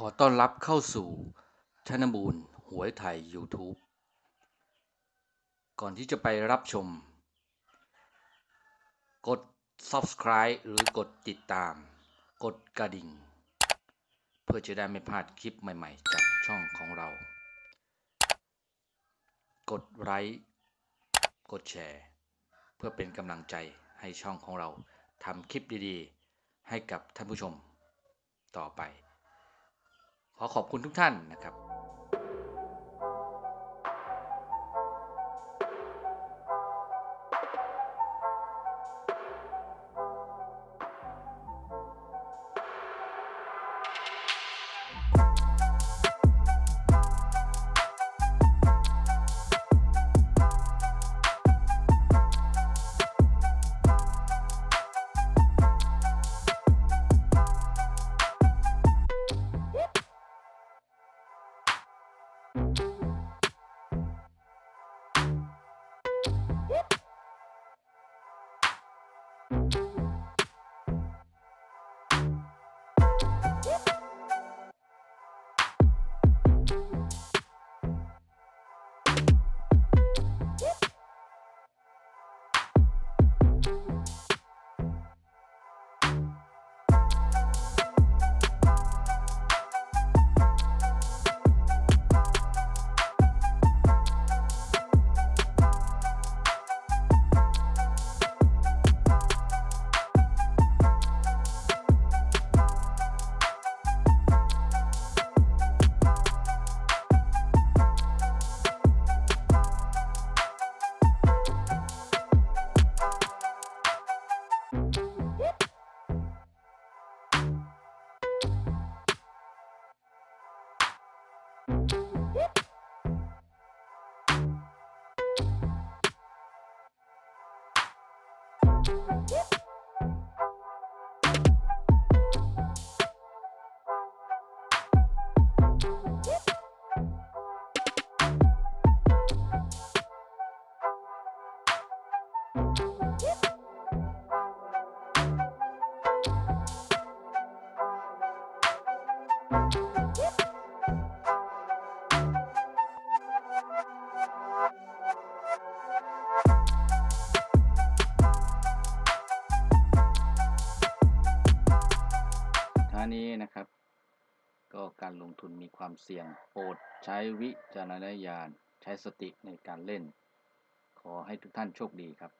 ขอต้อนรับเข้าสู่ธนบูรณ์หวยไทย YouTube ก่อนที่จะไปรับชม กด Subscribe หรือกดติดตาม กดกระดิ่ง เพื่อจะได้ไม่พลาดคลิปใหม่ๆ จากช่องของเรา กดไลค์กดแชร์ เพื่อเป็นกำลังใจให้ช่องของเราทำคลิปดีๆ ให้กับท่านผู้ชมต่อไป ขอขอบคุณทุกท่านนะครับ ท่า Woo! นี้นะครับ ก็การลงทุนมีความเสี่ยงโปรดใช้วิจารณญาณ ใช้สติในการเล่น ขอให้ทุกท่านโชคดีครับ